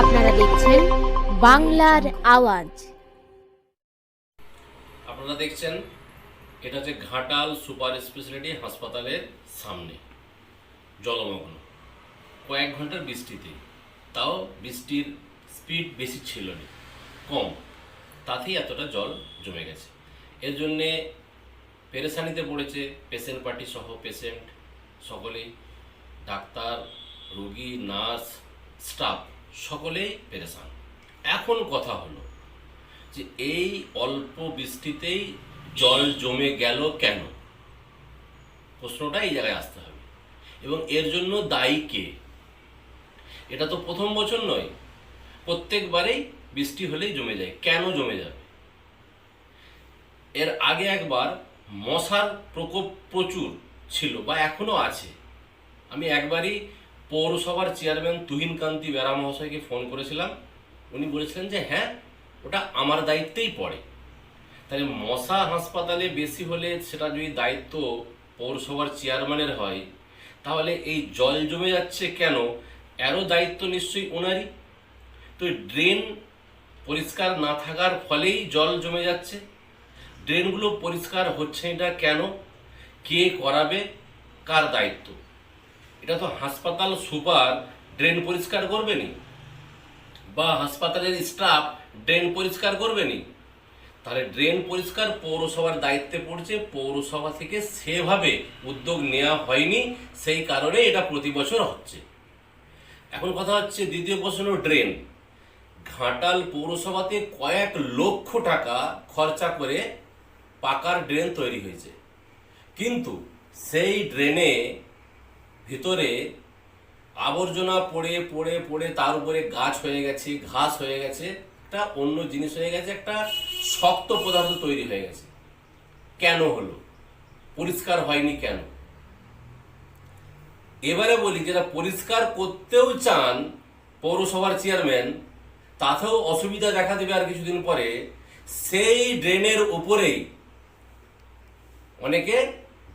আপনারা দেখছেন বাংলার আওয়াজ। আপনারা দেখছেন, এটা হচ্ছে ঘাটাল সুপার স্পেশালিটি হাসপাতালের সামনে, জলমগ্ন। কয়েক ঘণ্টার বৃষ্টিতে, তাও বৃষ্টির স্পিড বেশি ছিল না, কম। তাতেই এতটা জল জমে গেছে। এর জন্যে পেরেশানিতে পড়েছে পেশেন্ট পার্টি সহ পেশেন্ট সকলেই, ডাক্তার, রোগী নার্স স্টাফ সকলেই পেরেশান। এখন কথা হলো যে এই অল্প বৃষ্টিতেই জল জমে গেল কেন? প্রশ্নটা এই জায়গায় আসতে হবে। এবং এর জন্য দায়ী কে? এটা তো প্রথম বছর নয়। প্রত্যেকবারেই বৃষ্টি হলেই জমে যায়। কেন জমে যাবে? এর আগে একবার মশার প্রকোপ প্রচুর ছিল বা এখনও আছে। আমি একবারই পৌরসভার চেয়ারম্যান তুহিনকান্তি বেরা মহাশয়কে ফোন করেছিলাম। উনি বলেছিলেন যে হ্যাঁ ওটা আমার দায়িত্বেই পড়ে। তাহলে মশা হাসপাতালে বেশি হলে সেটা যদি দায়িত্ব পৌরসভার চেয়ারম্যানের হয়, তাহলে এই জল জমে যাচ্ছে কেন? এরও দায়িত্ব নিশ্চয়ই ওনারই। তো ড্রেন পরিষ্কার না থাকার ফলেই জল জমে যাচ্ছে। ড্রেনগুলো পরিষ্কার হচ্ছে এটা কেন? কে করাবে? কার দায়িত্ব? এটা তো হাসপাতাল সুপার ড্রেন পরিষ্কার করবেনি বা হাসপাতালের স্টাফ ড্রেন পরিষ্কার করবেনি? তাহলে ড্রেন পরিষ্কার পৌরসভার দায়িত্বে পড়ছে, পৌরসভা থেকে সেভাবে উদ্যোগ নেওয়া হয়নি, সেই কারণে এটা প্রতি বছর হচ্ছে। এখন কথা হচ্ছে দ্বিতীয় প্রশ্ন ড্রেন। ঘাটাল পৌরসভাতে কয়েক লক্ষ টাকা খরচা করে পাকার ড্রেন তৈরি হয়েছে। কিন্তু সেই ড্রেনে ভিতরে আবর্জনা পড়ে পড়ে পড়ে তার উপরে গাছ হয়ে গেছে, ঘাস হয়ে গেছে, একটা অন্য জিনিস হয়ে গেছে, একটা শক্ত পদার্থ তৈরি হয়ে গেছে। কেন হলো? পরিষ্কার হয়নি কেন? এবারে বলি যেটা পরিষ্কার করতেও চান পৌরসভার চেয়ারম্যান, তাতেও অসুবিধা দেখা দেবে আর কিছুদিন পরে, সেই ড্রেনের উপরেই অনেকে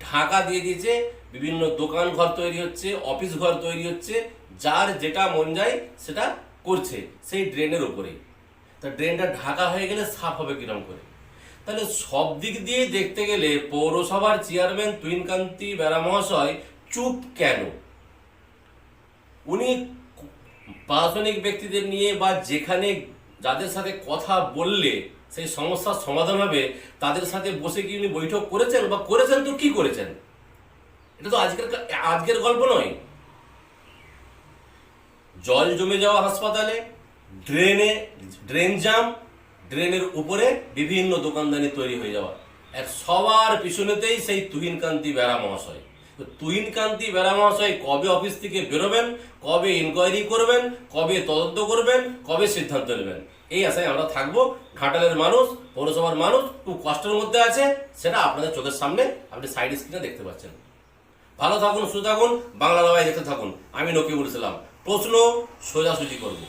ঢাকা দিয়ে দিয়েছে, বিভিন্ন দোকান ঘর তৈরি হচ্ছে অফিস ঘর তৈরি হচ্ছে, যার যেটা মন যায় সেটা করছে, সেই ড্রেনের উপরেই তা ড্রেনটা ঢাকা হয়ে গেলে সাফ হবে কিরম করে? তাহলে সব দিক দিয়ে দেখতে গেলে পৌরসভার চেয়ারম্যান তুহিনকান্তি বেড়া মহাশয় চুপ কেন? উনি প্রশাসনিক ব্যক্তিদের নিয়ে বা যেখানে যাদের সাথে কথা বললে সেই সমস্যার সমাধান হবে, তাদের সাথে বসে কি উনি বৈঠক করেছেন বা করেছেন তো কি করেছেন? এটা তো আজকের আজকের গল্প নয়। জল জমে যাওয়া হাসপাতালে, ড্রেনে, ড্রেন জাম ড্রেনের উপরে বিভিন্ন দোকানদানি তৈরি হয়ে যাওয়া। আর সবার পিছনেতেই সেই তুহিনকান্তি বেড়া মহাশয়। তুহিনকান্তি বেড়া মহাশয় কবে অফিস থেকে বেরোবেন, কবে ইনকোয়ারি করবেন, কবে তদন্ত করবেন, কবে সিদ্ধান্ত নেবেন? এই আশায় আমরা থাকব। ঘাটালের মানুষ, পৌরসভার মানুষ খুব কষ্টের মধ্যে আছে, সেটা আপনাদের চোখের সামনে আপনি সাইড স্ক্রিনে দেখতে পাচ্ছেন। ভালো থাকুন, সুস্থ থাকুন, বাংলা লড়াই দেখতে থাকুন। আমি নকি বলেছিলাম প্রশ্ন সোজাসুজি করব।